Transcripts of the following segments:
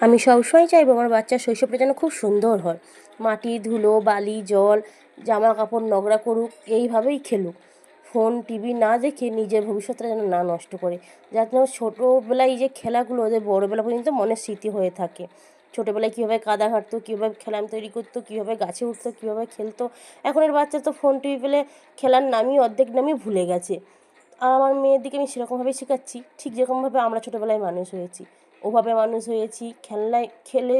আমি সবসময় চাইব আমার বাচ্চার শৈশবটা যেন খুব সুন্দর হয়। মাটি, ধুলো, বালি, জল জামা কাপড় নোংরা করুক, এইভাবেই খেলুক। ফোন, টিভি না দেখে নিজের ভবিষ্যৎটা যেন না নষ্ট করে। যাতে ছোটোবেলায় এই যে খেলাগুলো ওদের বড়োবেলা পর্যন্ত মনের স্মৃতি হয়ে থাকে। ছোটোবেলায় কীভাবে কাদা ঘাঁটতো, কীভাবে খেলাম তৈরি করতো, কীভাবে গাছে উঠতো, কীভাবে খেলতো। এখনের বাচ্চা তো ফোন, টিভি পেলে খেলার নামই, অর্ধেক নামই ভুলে গেছে। আর আমার মেয়ের দিকে আমি সেরকমভাবেই শেখাচ্ছি। ঠিক যেরকমভাবে আমরা ছোটোবেলায় মানুষ হয়েছি। ওভাবে মানুষ হয়েছি, খেলনায় খেলে,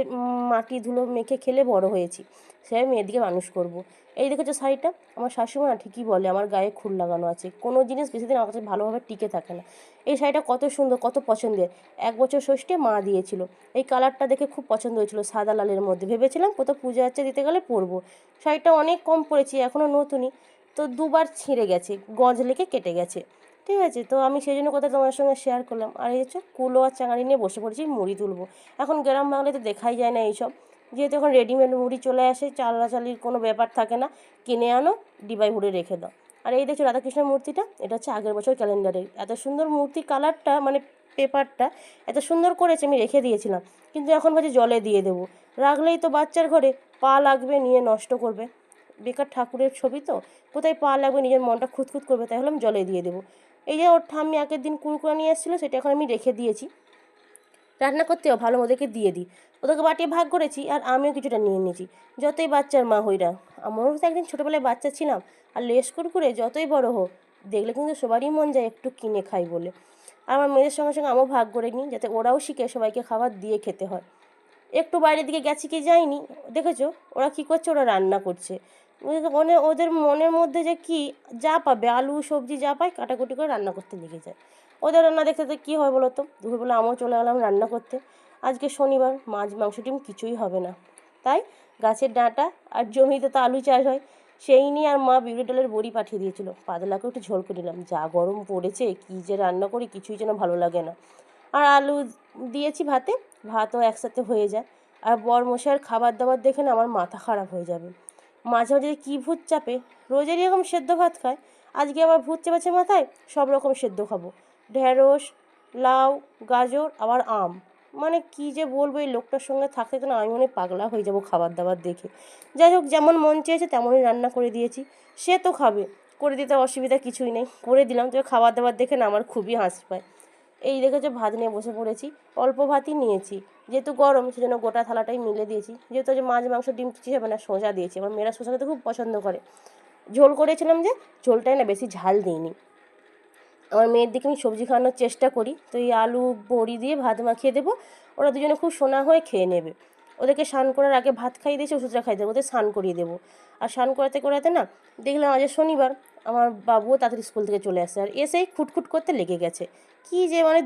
মাটি ধুলো মেখে খেলে বড় হয়েছি। সেভাবে মেয়েদিকে মানুষ করব। এই দেখেছ শাড়িটা? আমার শাশুমা ঠিকই বলে, আমার গায়ে খুল লাগানো আছে। কোনো জিনিস বেশি দিন আমার কাছে ভালোভাবে টিকে থাকে না। এই শাড়িটা কত সুন্দর, কত পছন্দের। এক বছর ষষ্ঠী মা দিয়েছিল। এই কালারটা দেখে খুব পছন্দ হয়েছিল, সাদা লালের মধ্যে। ভেবেছিলাম কোথাও পূজা আচ্চা দিতে গেলে পরবো। শাড়িটা অনেক কম পরেছি এখনও নতুনই। তো দুবার ছিঁড়ে গেছে, গজ লেগে কেটে গেছে। ঠিক আছে, তো আমি সেই জন্য কথা তোমার সঙ্গে শেয়ার করলাম। আর এই হচ্ছে কুলো আর চাঙারি নিয়ে বসে পড়েছি, মুড়ি তুলবো। এখন গ্রাম বাংলায় তো দেখাই যায় না এইসব। যেহেতু এখন রেডিমেড মুড়ি চলে আসে চালাচালির কোনো ব্যাপার থাকে না, কিনে আনো, ডিবাই ভরে রেখে দাও। আর এই দেখছ রাধাকৃষ্ণের মূর্তিটা, এটা হচ্ছে আগের বছর ক্যালেন্ডারের। এত সুন্দর মূর্তি কালারটা মানে পেপারটা, এত সুন্দর করেছে, আমি রেখে দিয়েছিলাম। কিন্তু এখন ভাবছি জলে দিয়ে দেবো। রাখলেই তো বাচ্চার ঘরে পা লাগবে, নিয়ে নষ্ট করবে। বেকার ঠাকুরের ছবি তো, কোথায় পা লাগবে? নিজের মনটা খুঁতখুত করবে, তাই হলাম জলে দিয়ে দেবো। এই যে ওর ঠাম্মি আগের দিন কুরকুরা নিয়ে এসেছিল, সেটা এখন আমি রেখে দিয়েছি। রান্না করতেও ভালো ওদেরকে দিয়ে দিই। ওদেরকে বাটিয়ে ভাগ করেছি আর আমিও কিছুটা নিয়ে নিয়েছি। যতই বাচ্চার মা হইরা আমারও তো একদিন ছোটোবেলায় বাচ্চা ছিলাম। আর লেস কুরকুরে যতই বড় হোক, দেখলে কিন্তু সবারই মন যায় একটু কিনে খাই বলে। আর আমার মেয়েদের সঙ্গে সঙ্গে আমিও ভাগ করে নিই, যাতে ওরাও শিখে সবাইকে খাবার দিয়ে খেতে হয়। একটু বাইরের দিকে গেছি কি যায়নি দেখেছ? ওরা কী করছে? ওরা রান্না করছে। মানে ওদের মনের মধ্যে যে কি যা পাবে, আলু, সবজি যা পায়, কাটাকুটি করে রান্না করতে লেগে যায়। ওদের রান্না দেখতে দেখতে কী হয় বলো তো দুপুরবেলা আমিও চলে গেলাম রান্না করতে। আজকে শনিবার, মাছ, মাংস, ডিম কিছুই হবে না। তাই গাছের ডাঁটা আর জমিতে তো আলু চাষ হয়, সেই নিয়ে আর মা বিউলি ডালের বড়ি পাঠিয়ে দিয়েছিল। পাতলাকে একটু ঝোল করে নিলাম। যা গরম পড়েছে, কী যে রান্না করি কিছুই যেন ভালো লাগে না। আর আলু দিয়েছি ভাতে, ভাতও একসাথে হয়ে যায়। আর বর মশাইয়ের খাবার দাবার দেখে না আমার মাথা খারাপ হয়ে যাবে। মাঝে মাঝে কী ভূত চাপে? রোজেরই এরকম সেদ্ধ ভাত খায়। আজকে আবার ভূত চেপেছে মাথায়, সব রকম সেদ্ধ খাব। ঢেঁড়স, লাউ, গাজর, আবার আম। মানে কী যে বলব এই লোকটার সঙ্গে থাকতে তো না আমি মনে পাগলা হয়ে যাব খাবার দাবার দেখে। যাই হোক, যেমন মন চেয়েছে তেমনই রান্না করে দিয়েছি। সে তো খাবে, করে দিতে অসুবিধা কিছুই নেই। করে দিলাম, তবে খাবার দাবার দেখে না আমার খুবই হাসি পায়। এই দেখেছ ভাত নিয়ে বসে পড়েছি, অল্প ভাতই নিয়েছি। যেহেতু গরম, সেজন্য গোটা থালাটাই মিলে দিয়েছি। যেহেতু যে মাছ, মাংস, ডিম কিছু হবে না সোজা দিয়েছি, আমার মেয়েরা সোজা খেতে খুব পছন্দ করে। ঝোল করেছিলাম যে, ঝোলটাই না বেশি ঝাল দিইনি। আমার মেয়ের দিকে আমি সবজি খাওয়ানোর চেষ্টা করি, তো এই আলু বড়ি দিয়ে ভাত মাখিয়ে দেবো, ওরা দুজনে খুব সোনা হয়ে খেয়ে নেবে। ওদেরকে স্নান করার আগে ভাত খাইয়ে দিয়েছি, ওষুধটা খাইয়ে দেবো, ওদের স্নান করিয়ে দেবো। আর স্নান করাতে করাতে না, দেখলাম আজ শনিবার, আমার বাবুও তাদের স্কুল থেকে চলে আসে আর এসেই খুটখুট করতে লেগে গেছে। কি যে মানে